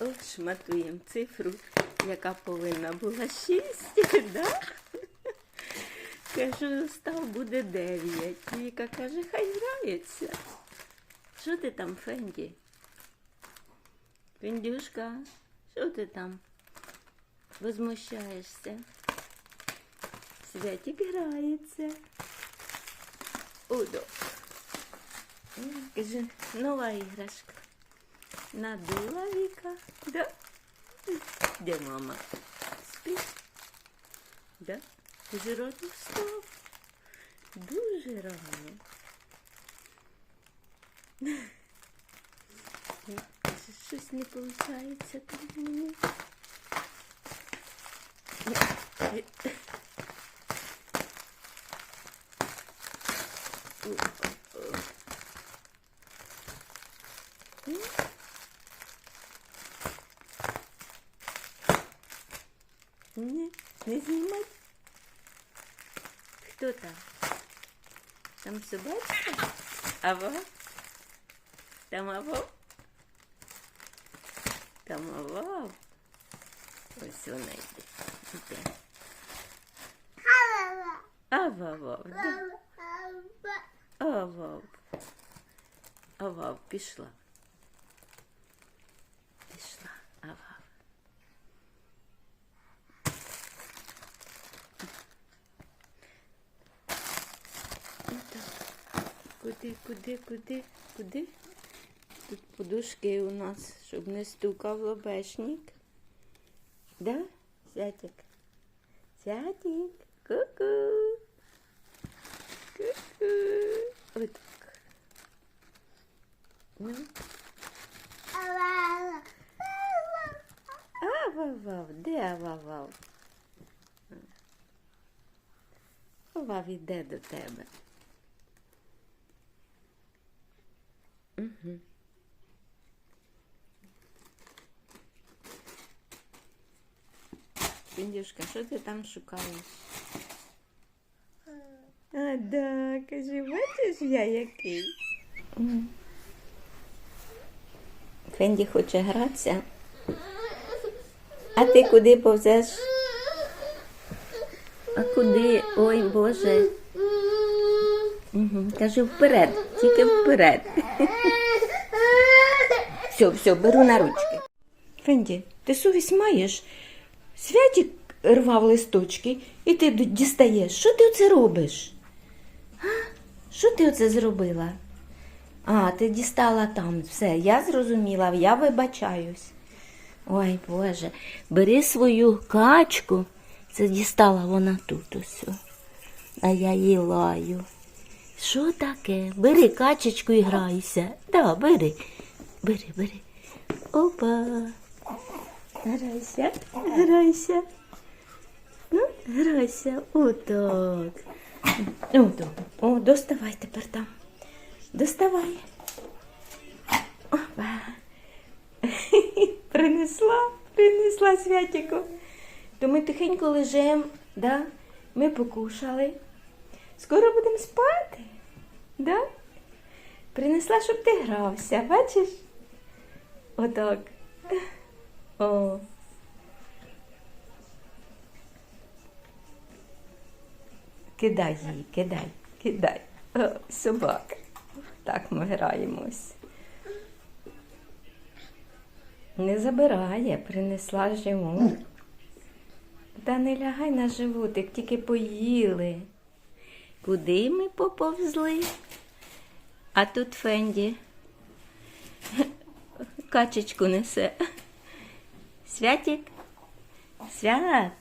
О, шматуємо цифру, яка повинна була шість, да? Кажу, став буде дев'ять. Віка каже, хай грається. Що ти там, Фенді? Фендюшка, що ти там? Возмущаєшся? Святик грається. Удо. Каже, нова іграшка. Надула Віка. Да? Де мама? Спить? Да? Дуже рано встав. Дуже рано. Щось не виходить там в мене. Ні, не знімай. Хто там? Там собачка? Аво? Там аво? Там аво? Ось вона йде. Йде. Ава-вав, да? Ава. Ава, пішла. Пішла, Куди, куди, куди, куди? Тут подушки у нас, щоб не стукав лобешник. Да, Святик? Святик, ку-ку. Ку-ку. Отак. Ну. Ава-вав, де ава-вав? Вав іде до тебе. Угу. Індюшка, що ти там шукаєш? А, да, кажи, бачиш я який? Фенді хоче гратися. А ти куди повзеш? А куди? Ой, Боже. Угу. Кажи вперед, тільки вперед. Все, все, беру на ручки. Фенді, ти совість маєш? Святік рвав листочки, і ти дістаєш. Що ти оце робиш? А? Що ти оце зробила? А, ти дістала там. Все, я зрозуміла, я вибачаюсь. Ой, Боже, бери свою качку. Це дістала вона тут ось. А я її лаю. Що таке? Бери качечку і грайся. Да, бери. Бери, бери. Опа. Грайся, грайся. Ну, грайся. Отак. Отак. О, доставай тепер там. Доставай. Опа. Принесла, принесла святіку. То ми тихенько лежимо, да? ми покушали. Скоро будемо спати. Да? Принесла, щоб ти грався, бачиш? Отак. О. Кидай її, кидай, кидай. О, собака. Так ми граємось. Не забирає, принесла живу. Та не лягай на животик, тільки поїли. Куди ми поповзли? А тут Фенді качечку несе. Святик? Свят.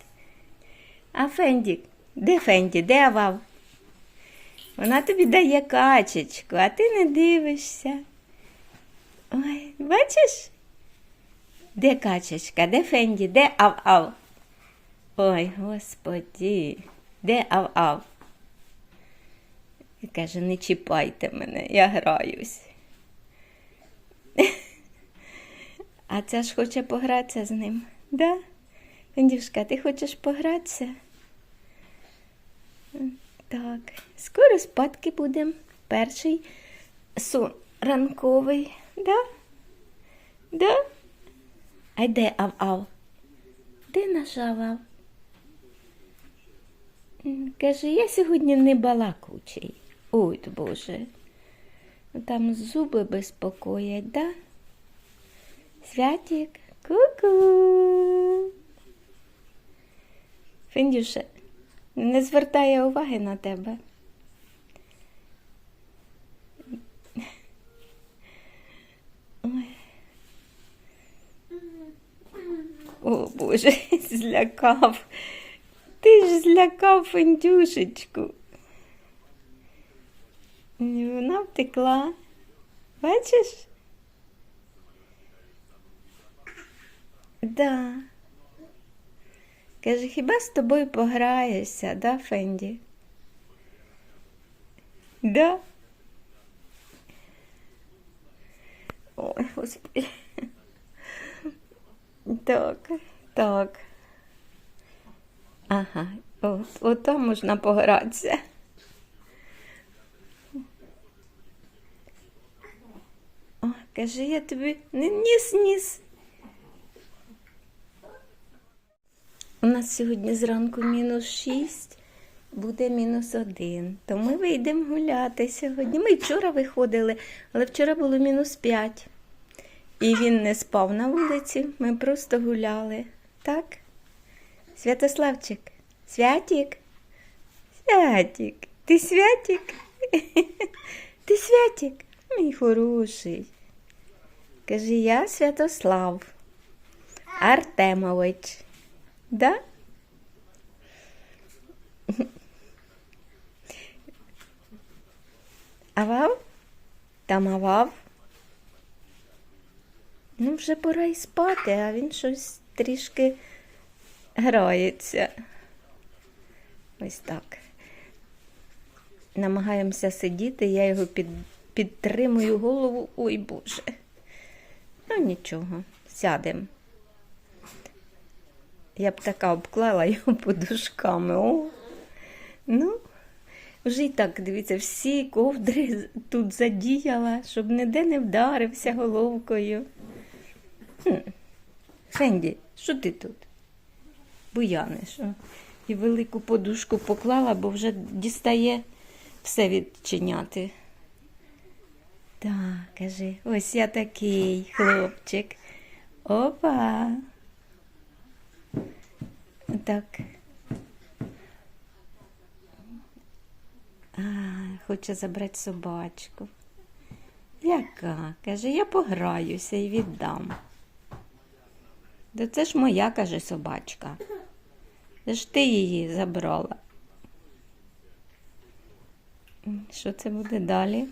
А Фендік? Де Фенді? Де Авав? Вона тобі дає качечку, а ти не дивишся. Ой, бачиш? Де качечка? Де Фенді? Де Ав-Ав? Ой, господі, де Ав-Ав? І каже, не чіпайте мене, я граюсь. А ця ж хоче погратися з ним. Да? Фендюшка, ти хочеш погратися? Так, скоро спадки будемо. Перший сон ранковий. Да? Да? А де ав-ав? Де наш ав-ав? Каже, я сьогодні не балакучий. Ой, Боже. Там зуби безпокоять, да? Святік, ку-ку. Фіндюше, не звертає уваги на тебе. О, Боже, злякав. Ти ж злякав Фендюшечку. Вона втекла. Бачиш? Да. Каже, хіба з тобою пограєшся, да, Фенді? Да. Ой, господи. Так, так. Ага, от, от там можна погратися. О, каже, я тобі не ніс У нас сьогодні зранку мінус 6, буде мінус 1. То ми вийдемо гуляти сьогодні. Ми вчора виходили, але вчора було мінус 5. І він не спав на вулиці, ми просто гуляли. Так? Святославчик, Святік? Святік, ти святік? Ти святік, мій хороший. Каже, я Святослав Артемович. Да? Авав? Там авав? Ну, вже пора й спати, а він щось трішки грається. Ось так. Намагаємося сидіти, я його під, підтримую голову. Ой Боже. Ну нічого, сядемо. Я б така обклала його подушками. О. Ну, вже і так, дивіться, всі ковдри тут задіяла, щоб ніде не вдарився головкою. Хм. Фенді, що ти тут? Буяниш. о. І велику подушку поклала, бо вже дістає все відчиняти. Так, кажи, ось я такий хлопчик. Опа. Так. А, хоче забрати собачку. Яка? Каже, я пограюся і віддам. Да це ж моя, каже, собачка. Це ж ти її забрала. Що це буде далі?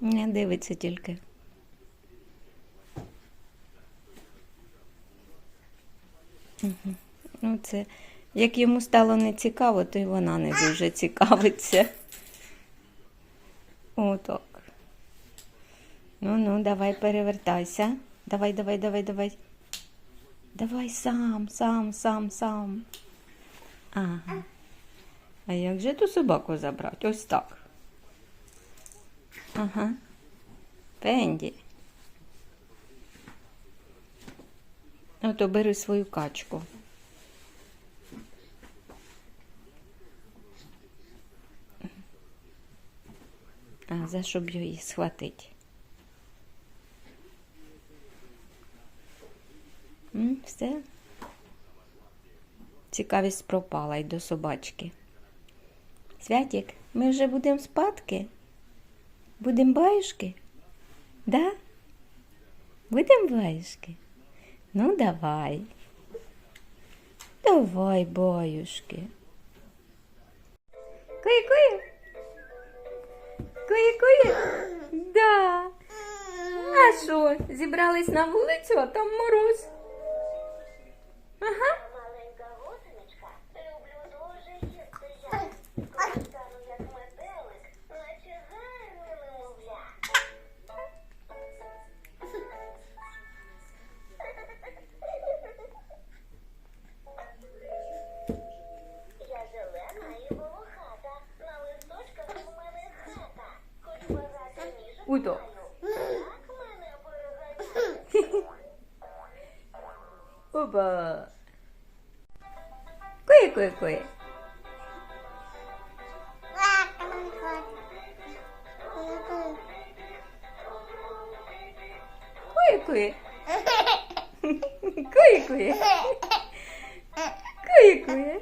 Не дивиться тільки. Ну, це, як йому стало не цікаво, то й вона не дуже цікавиться. Отак. Ну, ну, давай перевертайся. Давай, давай, давай, давай. Давай сам, сам, сам, сам. Ага. А як же ту собаку забрати? Ось так. Ага. Пенді. Ото бери свою качку. А, за щоб її схватити. Все. Цікавість пропала й до собачки. Святік, ми вже будемо спадки? Будемо баюшки? Да? Будемо баюшки? Ну, давай. Давай, баюшки. Куй-куй. Куй-куй. Да. А що, зібрались на вулицю, а там мороз. Ага. Кує, кує, кує. Кує, кує. Кує, кує.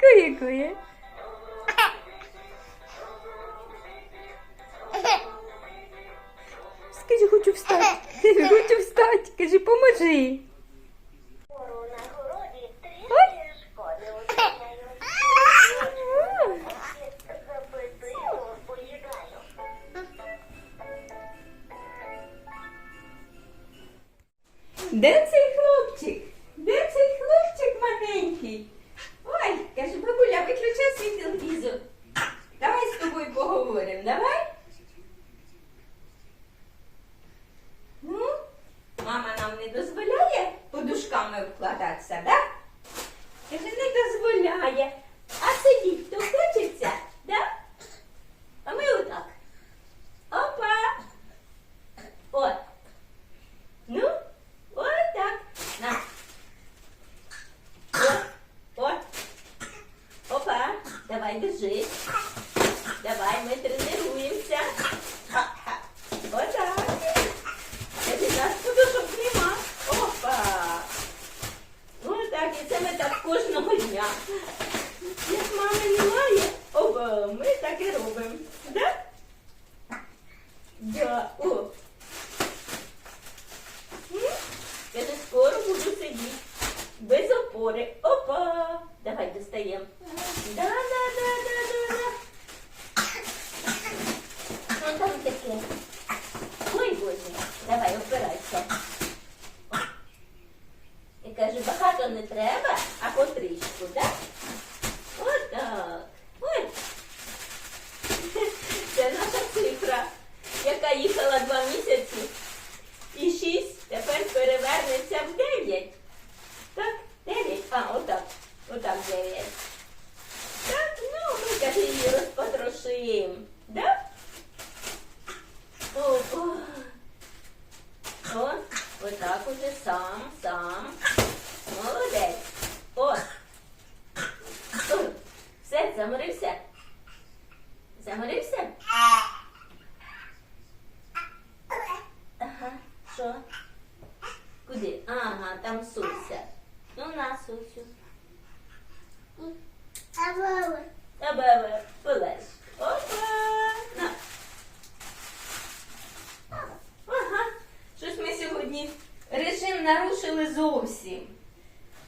Кує, кує. Кує. Скажи, хочу встати. Хочу встати. Кажи, поможи. Remember? Отак уже сам, сам. Молодець. О. Все, заморився? Заморився? Ага, що? Куди? Ага, там Суся. Ну на, Сусю. Тебе полез. Опа! На. Ага. Щось ми сьогодні режим нарушили зовсім.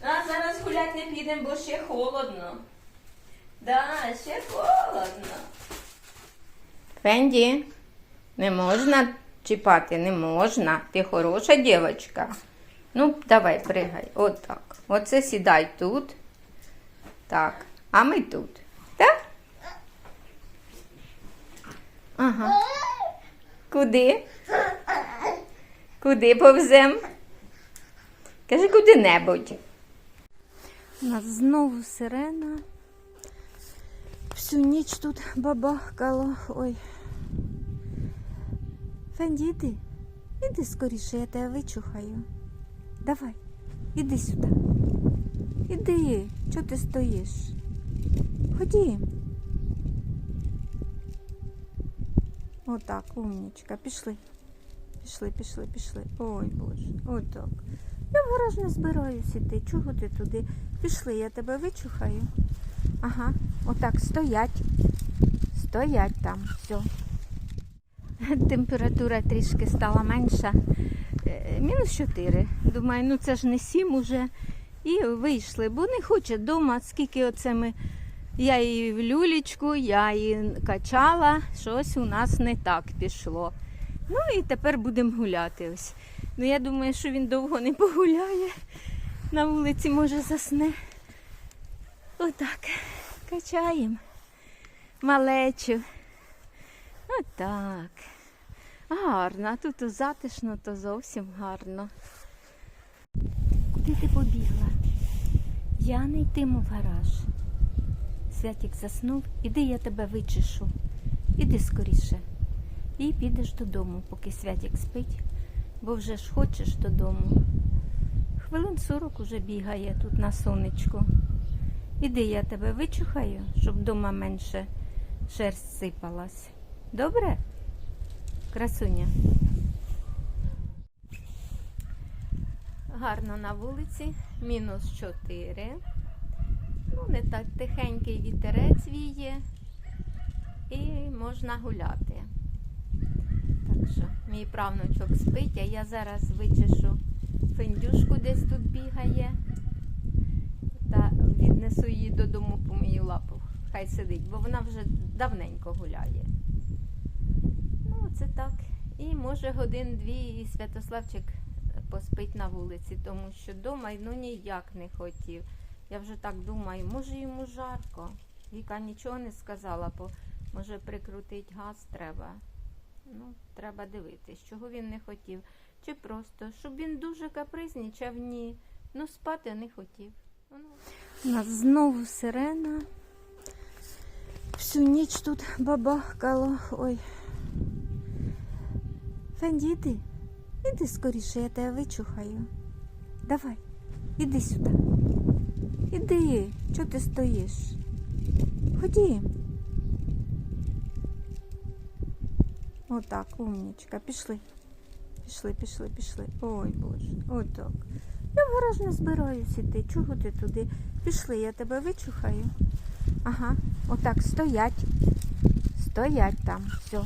А зараз гулять не підемо, бо ще холодно. Да, ще холодно. Фенді, не можна чіпати, не можна. Ти хороша дівчинка. Ну, давай, пригай. Отак. Оце сідай тут. Так. А ми тут. Так? Ага. Куди? Куди повзем? Кажи куди-небудь. У нас знову сирена. Всю ніч тут бабахкало. Ой. Фенді, іди. Іди скоріше, я тебе вичухаю. Давай, іди сюди. Іди, чого ти стоїш? Ходім. Отак, умнічка. Пішли. Пішли, пішли, пішли. Ой Боже, отак. Я в гараж не збираюся йти. Чого ти туди? Пішли, я тебе вичухаю. Ага, отак, стоять. Стоять там, все. Температура трішки стала менша. Е, Мінус 4. Думаю, ну це ж не 7 уже. І вийшли, бо не хоче вдома, скільки оце ми. Я її в люлічку, я її качала, щось у нас не так пішло. Ну і тепер будемо гуляти ось. Ну я думаю, що він довго не погуляє. На вулиці може засне. Отак. Качаємо. Малечу. Отак. Гарно. Тут затишно, то зовсім гарно. Куди ти побігла? Я не йтиму в гараж. Святік заснув, іди я тебе вичешу. Іди скоріше. І підеш додому, поки Святік спить, бо вже ж хочеш додому. Хвилин сорок уже бігає тут на сонечку. Іди, я тебе вичухаю, щоб вдома менше шерсть сипалась. Добре? Красуня. Гарно на вулиці, мінус 4. Ну, не так тихенький вітерець віє і можна гуляти. Що мій правнучок спить, а я зараз вичешу фендюшку десь тут бігає та віднесу її додому по мою лапу. Хай сидить, бо вона вже давненько гуляє. Ну, це так. І може годин-дві і Святославчик поспить на вулиці, тому що вдома ну ніяк не хотів. Я вже так думаю, може йому жарко. Віка нічого не сказала, бо може прикрутить газ треба. Ну, треба дивитись, чого він не хотів. Чи просто, щоб він дуже капризнічав, ні. Ну, спати не хотів. Ну. У нас знову сирена. Всю ніч тут бабахкало. Ой. Фенді, іди. Іди скоріше, я тебе вичухаю. Давай, іди сюди. Іди, чого ти стоїш? Ходім. Отак, умнічка, пішли. Пішли, пішли, пішли. Ой Боже, отак. Я в гараж не збираюсь іти. Чого ти туди? Пішли, я тебе вичухаю. Ага, отак, стоять. Стоять там. Все.